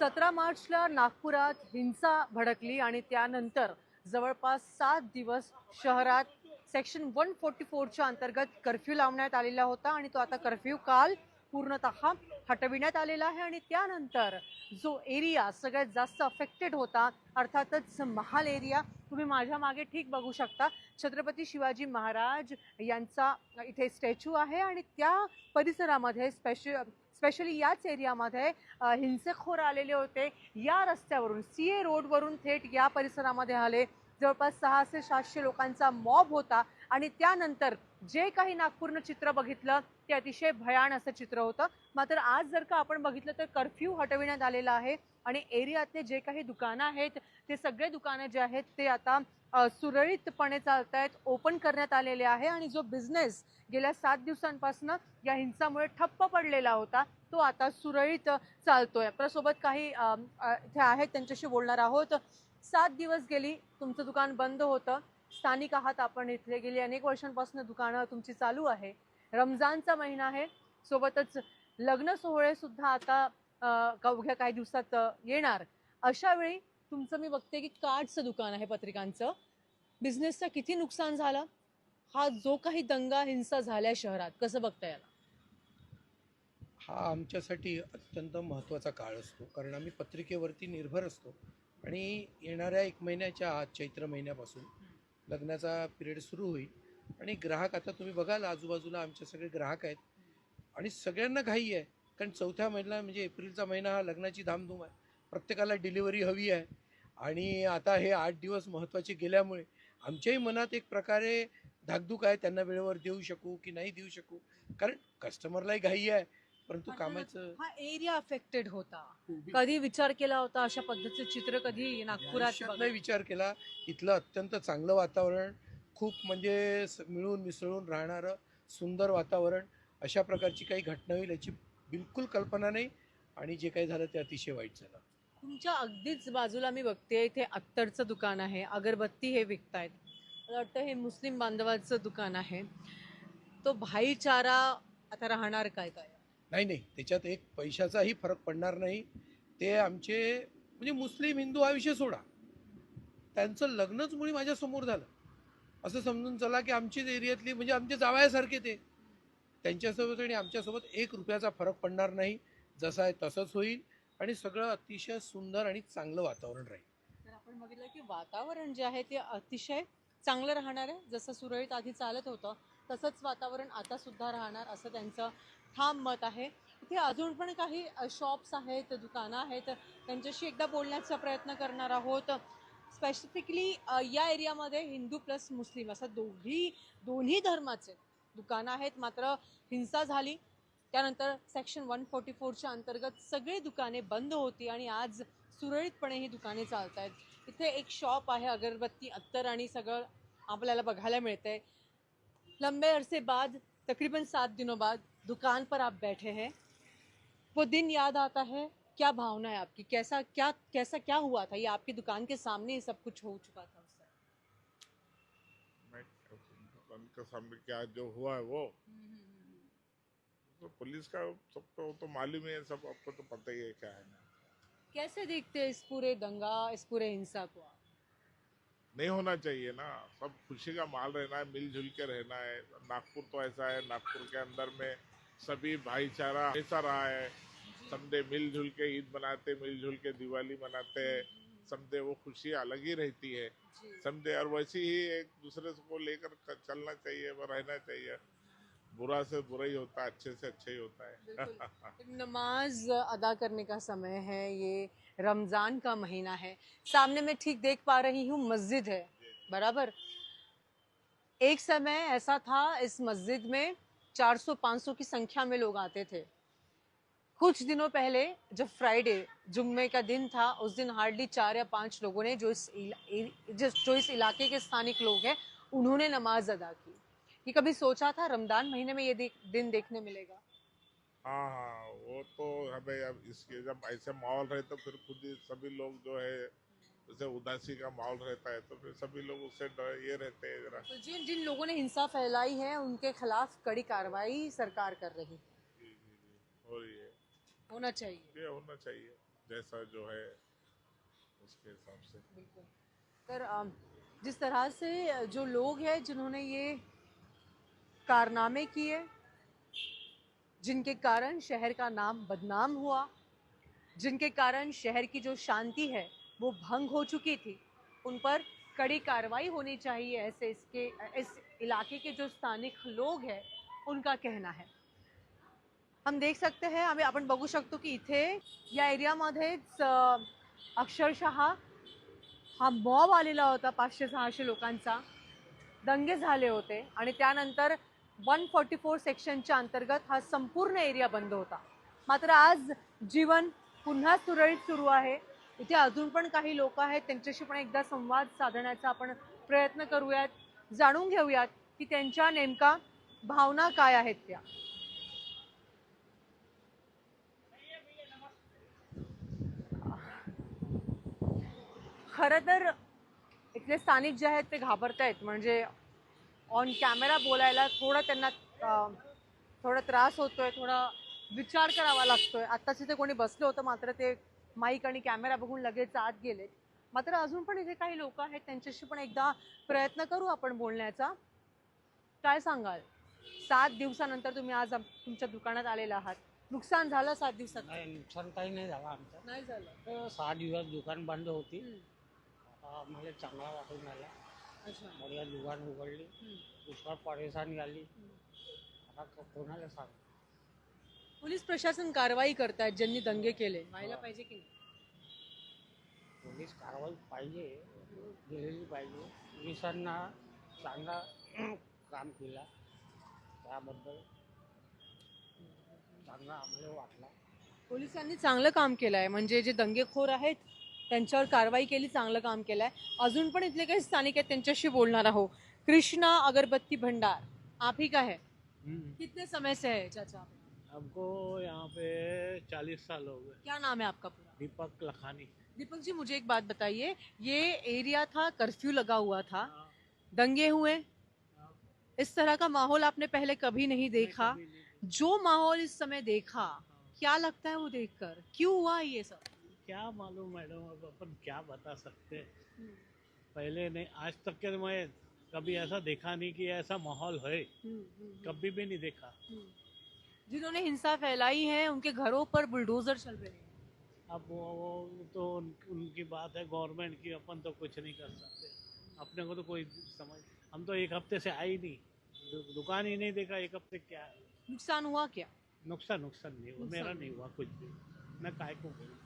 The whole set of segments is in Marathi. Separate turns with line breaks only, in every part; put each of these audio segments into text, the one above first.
सतरा मार्चला नागपुरात हिंसा भडकली आणि त्यानंतर जवळपास सात दिवस शहरात सेक्शन वन फोर्टी फोरच्या अंतर्गत कर्फ्यू लावण्यात आलेला होता आणि तो आता कर्फ्यू काल पूर्णतः हटविण्यात आलेला आहे आणि त्यानंतर जो एरिया सगळ्यात जास्त अफेक्टेड होता अर्थातच महाल एरिया तुम्ही माझ्या मागे ठीक बघू शकता. छत्रपती शिवाजी महाराज यांचा इथे स्टॅच्यू आहे आणि त्या परिसरामध्ये स्पेशल स्पेशली याच एरियामध्ये हिंसेखोर आलेले होते. या रस्त्यावरून सी ए रोडवरून थेट या परिसरामध्ये आले. जवळपास सहाशे सातशे लोकांचा मॉब होता. आणि त्यानंतर जे काही नागपूरनं चित्र बघितलं ते अतिशय भयान असं चित्र होतं. मात्र आज जर का आपण बघितलं तर कर्फ्यू हटविण्यात आलेला आहे आणि एरियातले जे काही दुकानं आहेत ते सगळे दुकानं जे आहेत ते आता सुरळीतपणे चालत आहेत ओपन करण्यात आलेले आहे आणि जो बिझनेस गेल्या सात दिवसांपासून या हिंसामुळे ठप्प पडलेला होता तो आता सुरळीत चालतोय. आपल्यासोबत काही इथे आहेत त्यांच्याशी बोलणार आहोत. सात दिवस गेली तुमचं दुकान बंद होतं. स्थानिक आहात आपण इथले गेली अनेक वर्षांपासून दुकानं तुमची चालू आहे. रमजानचा महिना आहे. सोबतच लग्न सोहळे सुद्धा आता अवघ्या काही दिवसात येणार. अशा वेळी तुमचं मी बघते की कार्डचं दुकान आहे पत्रिकांचं. बिझनेसचं किती नुकसान झालं? हा जो काही दंगा हिंसा झाल्या शहरात कसं बघता याला?
हा आमच्यासाठी अत्यंत महत्त्वाचा काळ असतो. कारण आम्ही पत्रिकेवरती निर्भर असतो. आणि येणाऱ्या एक महिन्याच्या आत चैत्र महिन्यापासून लग्नाचा पिरियड सुरू होईल. आणि ग्राहक आता तुम्ही बघाल आजूबाजूला आमचे सगळे ग्राहक आहेत. आणि सगळ्यांना घाई आहे कारण चौथ्या महिना म्हणजे एप्रिलचा महिना हा लग्नाची धामधूम आहे. प्रत्येकाला डिलिव्हरी हवी आहे. आणि आता हे आठ दिवस महत्त्वाचे गेल्यामुळे आमच्याही मनात एक प्रकारे धाकधूक आहे त्यांना वेळेवर देऊ शकू की नाही देऊ शकू. कारण कस्टमरलाही घाई आहे. परंतु कामाचं
हा एरिया अफेक्टेड होता. कधी विचार केला होता अशा पद्धतीचं चित्र कधी नागपुरात
आयुष्यात नाही विचार केला. इथलं अत्यंत चांगलं वातावरण खूप म्हणजे स- मिळून मिसळून राहणारं सुंदर वातावरण अशा प्रकारची काही घटना होईल याची बिलकुल कल्पना नाही आणि जे काही झालं ते अतिशय वाईट झालं.
तुमच्या अगदीच बाजूला मी बघते इथे अत्तरचं दुकान आहे अगरबत्ती हे विकतायत. मला वाटतं हे मुस्लिम बांधवाचं दुकान आहे. तो भाईचारा आता राहणार काय काय?
नाही नाही. त्याच्यात एक पैशाचाही फरक पडणार नाही. ते आमचे म्हणजे मुस्लिम हिंदू हा विषय सोडा. त्यांचं लग्नच मुळी माझ्यासमोर झालं. असं समजून चला की आमचीच एरियातली म्हणजे आमच्या जावयासारखे ते. त्यांच्यासोबत आणि आमच्यासोबत एक रुपयाचा फरक पडणार नाही. जसं आहे तसंच होईल. आणि सगळं अतिशय सुंदर आणि चांगलं वातावरण राहील.
तर आपण बघितलं की वातावरण जे आहे ते अतिशय चांगलं राहणार आहे. जसं सुरळीत आधी चालत होतं तसंच वातावरण आता सुद्धा राहणार असं त्यांचं ठाम मत आहे. इथे अजून पण काही शॉप्स आहेत दुकानं आहेत. त्यांच्याशी एकदा बोलण्याचा प्रयत्न करणार आहोत. स्पेसिफिकली या एरियामध्ये हिंदू प्लस मुस्लिम असं दोघी दोन्ही धर्माचे दुकानं आहेत. मात्र हिंसा झाली. त्यानंतर सेक्शन वन फोर्टी फोरच्या अंतर्गत सगळी दुकाने बंद होती आणि आज सुरळीतपणे ही दुकाने चालत आहेत इथे एक शॉप आहे अगरबत्ती अत्तर आणि सगळं आपल्याला बघायला मिळतं आहे लंबे अरसे बाद तकरीबन सात दिनों बाद दुकान पर आप बैठे हैं। वो दिन याद आता है क्या भावना है आपकी? कैसा क्या कैसा क्या हुआ था? ये आपकी दुकान के सामने सब कुछ हो चुका था उस
दुकान के सामने क्या जो हुआ है वो? तो पुलिस का सबको वो तो मालूम ही है सब आपको तो पता ही है क्या है। ना
कैसे देखते हैं इस पूरे दंगा इस पूरे हिंसा को आप?
नहीं होना चाहिए ना। सब खुशी का माल रहना है मिलजुल के रहना है। नागपुर तो ऐसा है नागपुर के अंदर में सभी भाईचारा ऐसा रहा है। समझे मिलजुल के ईद मनाते मिलजुल के दिवाली मनाते हैं। समझे वो खुशी अलग ही रहती है। समझे और वैसे ही एक दूसरे को लेकर चलना चाहिए वो रहना चाहिए। बुरा से बुरा ही होता है अच्छे से अच्छा ही होता है।
नमाज़ अदा करने का समय है ये रमज़ान का महीना है। सामने मैं ठीक देख पा रही हूँ मस्जिद है। बराबर? एक समय ऐसा था इस मस्जिद में 400-500 की संख्या में लोग आते थे। कुछ दिनों पहले जब फ्राइडे जुम्मे का दिन था उस दिन हार्डली चार या पाँच लोगों ने जो इस जो इस इलाके के स्थानिक लोग हैं उन्होंने नमाज़ अदा की। ये कभी सोचा था रमज़ान महीने में ये देख, दिन देखने मिलेगा?
हाँ हाँ वो तो हमें अब इसके जब ऐसे माहौल रहे तो फिर खुद ही सभी लोग जो है जैसे उदासी का माहौल रहता है तो फिर सभी लोग उससे डर- ये रहते हैं जरा।
तो जिन जिन लोगों ने हिंसा फैलाई है उनके खिलाफ कड़ी कार्रवाई सरकार कर रही है।
जी जी जी हो रही है।
होना चाहिए।
ये होना चाहिए जैसा जो है उसके हिसाब से।
बिल्कुल। अम, जिस तरह से जो लोग हैं जिन्होंने ये कारनामे किए जिनके कारण शहर का नाम बदनाम हुआ जिनके कारण शहर की जो शांति है वो भंग हो चुकी थी। उन पर कड़ी कार्रवाई होनी चाहिए ऐसे इसके इस इलाके के जो स्थानिक लोग हैं उनका कहना है। हम देख सकते हैं आम्ही आपण बघू शकतो की इथे या एरियामध्येच अक्षरशः हा मॉब आलेला होता पाचशे सहाशे लोकांचा. दंगे झाले होते आणि त्यानंतर वन फॉर्टी फोर सेक्शनच्या अंतर्गत हा संपूर्ण एरिया बंद होता. मात्र आज जीवन पुन्हा सुरळीत सुरू आहे. इथे अजून पण काही लोक आहेत त्यांच्याशी पण एकदा संवाद साधण्याचा आपण प्रयत्न करूयात. जाणून घेऊयात की त्यांच्या नेमका भावना काय आहेत त्या. खरं तर इथले स्थानिक जे आहेत ते घाबरत आहेत म्हणजे ऑन कॅमेरा बोलायला थोडं त्यांना थोडा त्रास होतोय थोडा विचार करावा लागतोय. आत्ताच इथे कोणी बसलं होतं मात्र ते माईक आणि कॅमेरा बघून लगेच आत गेलेत. मात्र अजून पण इथे काही लोक आहेत त्यांच्याशी पण एकदा प्रयत्न करू आपण बोलण्याचा. काय सांगाल? सात दिवसानंतर तुम्ही आज तुमच्या दुकानात आलेला आहात. नुकसान झालं सात दिवसात?
नाही नुकसान काही नाही झालं आमचं.
नाही झालं.
तर सहा दिवस दुकान बंद होती. आता आम्हाला चांगला वाटून आला.
अच्छा.
बढिया दुकान उघडली. दुष्काळ परेशानी झाली. आता कोणाला सांग?
पोलीस प्रशासन कारवाई करतायत ज्यांनी दंगे केले. व्हायला. पाहिजे की नाही?
पोलीस कारवाई पाहिजे गेलेली पाहिजे. पोलिसांना चांगला काम केला. त्याबद्दल चांगला आम्हाला वाटला.
पोलिसांनी चांगलं काम केलं आहे म्हणजे जे दंगेखोर आहेत त्यांच्यावर कारवाई केली चांगलं काम केलं आहे अजून पण इथले काही स्थानिक आहेत त्यांच्याशी बोलणार आहोत. कृष्णा अगरबत्ती भंडार. आप ही का है? कितने समय से है चाचा
हमको यहाँ पे चालीस साल हो गए।
क्या नाम है आपका पूरा?
दीपक लखानी।
दीपक जी मुझे एक बात बताइए ये एरिया था कर्फ्यू लगा हुआ था दंगे हुए? इस तरह का माहौल आपने पहले कभी नहीं देखा?
कभी नहीं
जो माहौल इस समय देखा क्या लगता है वो देखकर? क्यों हुआ ये सब?
क्या मालूम मैडम अब अपन क्या बता सकते पहले नहीं आज तक के मैं कभी ऐसा देखा नहीं कि ऐसा माहौल है। कभी भी नहीं देखा।
जिन्होंने हिंसा फैलाई है उनके घरों पर बुलडोजर चल रहे हैं।
अब वो, वो तो उन, उनकी बात है गवर्नमेंट की अपन तो कुछ नहीं कर सकते। अपने को तो कोई समझ हम तो एक हफ़्ते से आए नहीं। दु, दुकान ही नहीं देखा एक हफ़्ते क्या? है?
नुकसान हुआ क्या?
नुकसान नुकसान नहीं हुआ मेरा
नहीं
नहीं हुआ कुछ भी। मैं काय को बोलूँ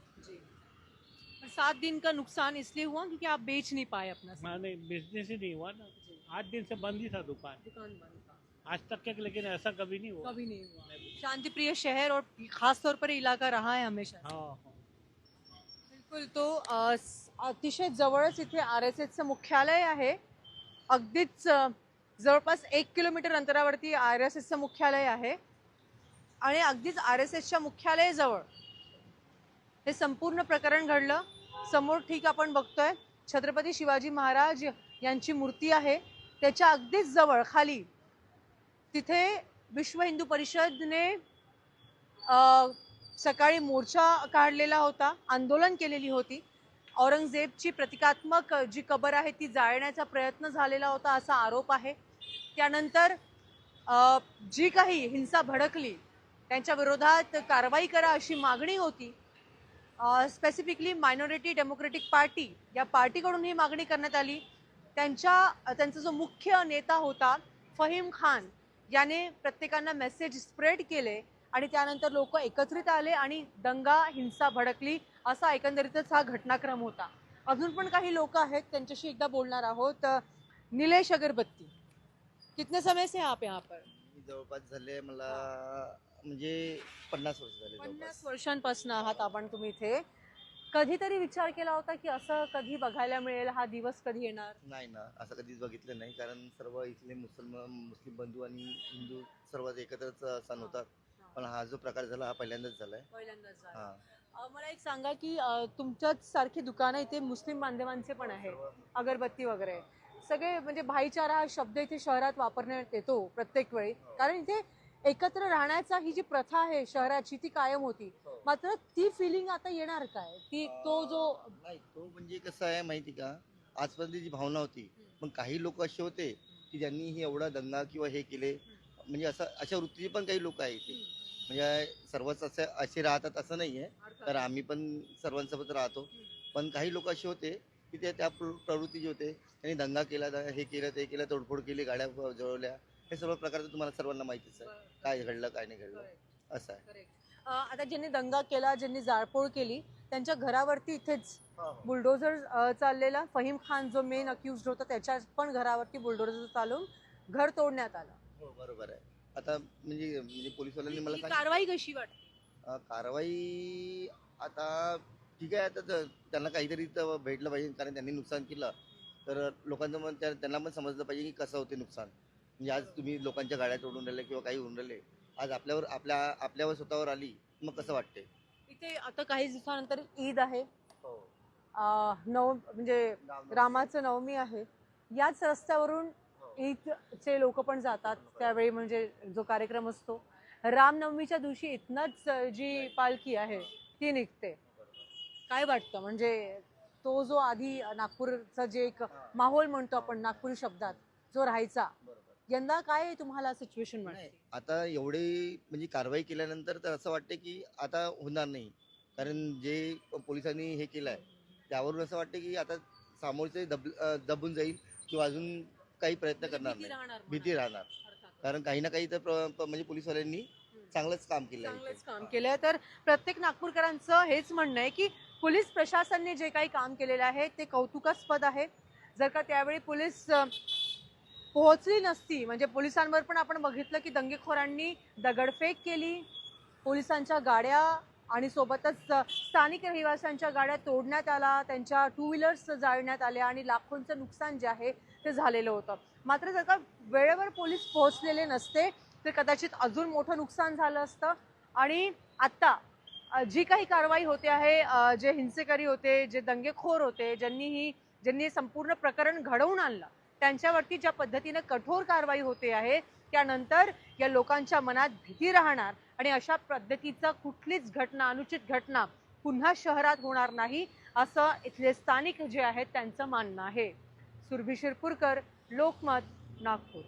सात दिन का नुकसान इसलिए हुआ क्योंकि आप बेच नहीं पाए अपना।
मैंने बिज़नेस ही नहीं हुआ ना। आठ दिन से बंद ही था दुकान।
दुकान बंद था।
आज तक के लेकिन ऐसा कभी नहीं हुआ।
कभी नहीं हुआ। शांति प्रिय शहर और खास तौर पर इलाका रहा है हमेशा।
हाँ
बिलकुल तो अतिशय जवळच इथे आर एस एसचं मुख्यालय आहे. अगदीच जवळपास एक किलोमीटर अंतरावरती आर एस एसचं मुख्यालय आहे. आणि अगदीच आर एस एसच्या मुख्यालयाजवळ हे संपूर्ण प्रकरण घडलं. समोर ठीक आपण बघतोय छत्रपती शिवाजी महाराज यांची मूर्ती आहे. त्याच्या अगदीच जवळ खाली तिथे विश्व हिंदू परिषदने सकाळी मोर्चा काढलेला होता आंदोलन केलेली होती. औरंगजेबची प्रतिकात्मक जी कबर आहे ती जाळण्याचा प्रयत्न झालेला होता असा आरोप आहे. त्यानंतर जी काही हिंसा भडकली त्यांच्या विरोधात कारवाई करा अशी मागणी होती. स्पेसिफिकली मायनॉरिटी डेमोक्रेटिक पार्टी या पार्टीकडून ही मागणी करण्यात आली. त्यांच्या त्यांचा जो मुख्य नेता होता फहीम खान याने प्रत्येकांना मेसेज स्प्रेड केले आणि त्यानंतर लोक एकत्रित आले आणि दंगा हिंसा भडकली असा एकंदरीतच हा घटनाक्रम होता. अजून पण काही लोक आहेत त्यांच्याशी एकदा बोलणार आहोत. निलेश अगरबत्ती. कितने समय से आप यहाँ पर?
जवळपास झाले मला म्हणजे पन्नास वर्ष झाले
पन्नास वर्षांपासून आहात आपण तुम्ही इथे. कधीतरी विचार केला होता की असं कधी बघायला मिळेल हा दिवस कधी येणार?
नाही ना असं कधीच बघितलं नाही. कारण सर्व इथले मुसलमान मुस्लिम बंधू आणि हिंदू सर्व एकत्रच सण होतात. पण हा जो प्रकार झाला हा पहिल्यांदाच झालाय.
पहिल्यांदाच झालं.
हा.
अ, मला एक सांगा की अ, तुमच्याच सारखी दुकानं इथे मुस्लिम बांधवांचे पण आहे अगरबत्ती वगैरे. सगळे म्हणजे भाईचारा हा शब्द इथे शहरात वापरण्यात येतो प्रत्येक वेळी. कारण इथे एकत्र राहण्याचा ही जी प्रथा आहे शहराची ती कायम होती.
हो.
मात्र ती फिलिंग आता येणार काय? ती तो जो
नाही तो म्हणजे कसं आहे माहिती का? आजपर्यंत जी भावना होती पण काही लोक असे होते की ज्यांनी हे एवढा दंगा किंवा हे केले. म्हणजे असं अशा वृत्तीचे पण काही लोक आहेत ते म्हणजे सर्वच असे असे राहतात असं नाही आहे. तर आम्ही पण सर्वांसोबत राहतो. पण काही लोक असे होते की ते त्या प्र- प्रवृत्ती जे होते त्यांनी दंगा केला हे केलं ते केलं तोडफोड केली गाड्या जळवल्या. हे सर्व प्रकारचं तुम्हाला सर्वांना माहितीच आहे काय घडलं काय नाही घडलं. असं आहे.
अ, आता ज्यांनी दंगा केला ज्यांनी जाळपोळ केली त्यांच्या घरावरती इथेच बुलडोझर चाललेला फहीम खान जो मेन अक्युज होता त्याच्या पण घरावरती बुलडोझर चालून घर तोडण्यात आलं.
हो बरोबर आहे. आता म्हणजे म्हणजे पोलीसवाल्यांनी मला
ही
सांगितलं
कारवाई कशी वाटते?
अ, कारवाई आता ठीक आहे आता त्यांना काहीतरी तर भेटलं पाहिजे कारण त्यांनी नुकसान केलं. तर लोकांचं मन त्या- त्यांना पण समजलं पाहिजे की कसं होते नुकसान. म्हणजे आज तुम्ही लोकांच्या गाड्या तोडून राहिले किंवा काही होऊन राहिले आज आपल्यावर आपल्या आपल्यावर स्वतःवर आली मग कसं वाटते
इथे आता काही दिवसानंतर ईद आहे. अ, नव म्हणजे रामाचं. नवमी आहे. याच रस्त्यावरून ईदचे लोक पण जातात. त्यावेळी म्हणजे जो कार्यक्रम असतो. रामनवमीच्या दिवशी इथनच जी पालखी आहे ती निघते. काय वाटतं? म्हणजे तो जो आधी नागपूरचा जे एक माहोल म्हणतो आपण नागपुरी शब्दात जो राहायचा यंदा काय तुम्हाला सिच्युएशन वाटते?
आता एवढे म्हणजे कारवाई केल्यानंतर तर असं वाटते की आता होणार नाही. कारण जे पोलिसांनी हे केलं आहे त्यावरून असं वाटतं की आता सामोरचे दब दबून जाईल किंवा अजून काही प्रयत्न करणार
भीती
नाही. भीती राहणार. कारण काही ना काही तर म्हणजे पोलीसवाल्यांनी चांगलंच काम केलं आहे
चांगलंच. काम केलंय. तर प्रत्येक नागपूरकरांचं हेच म्हणणं आहे की पोलीस प्रशासनाने जे काही काम केलेलं आहे ते कौतुकास्पद आहे. जर का त्यावेळी पोलीस पोहोचली नसती. म्हणजे पोलिसांवर पण आपण बघितलं की दंगेखोरांनी दगडफेक केली. पोलिसांच्या गाड्या आणि सोबतच स्थानिक रहिवाशांच्या गाड्या तोडण्यात आला. त्यांच्या टू व्हीलर्स जाळण्यात आल्या आणि लाखोंचं नुकसान जे आहे ते झालेलं होतं. मात्र जर का वेळेवर पोलीस पोहोचलेले नसते तर कदाचित अजून मोठं नुकसान झालं असतं. आणि आत्ता जी काही कारवाई होते आहे जे हिंसेकरी होते जे दंगेखोर होते ज्यांनी ही ज्यांनी संपूर्ण प्रकरण घडवून आणलं त्यांच्यावरती ज्या पद्धतीनं कठोर कारवाई होते आहे त्यानंतर या लोकांच्या मनात भीती राहणार आणि अशा पद्धतीचा कुठलीच घटना अनुचित घटना पुन्हा शहरात होणार नाही असं इथले स्थानिक जे आहेत त्यांचं मानणं आहे. सुरभी शिरपूरकर लोकमत नागपूर.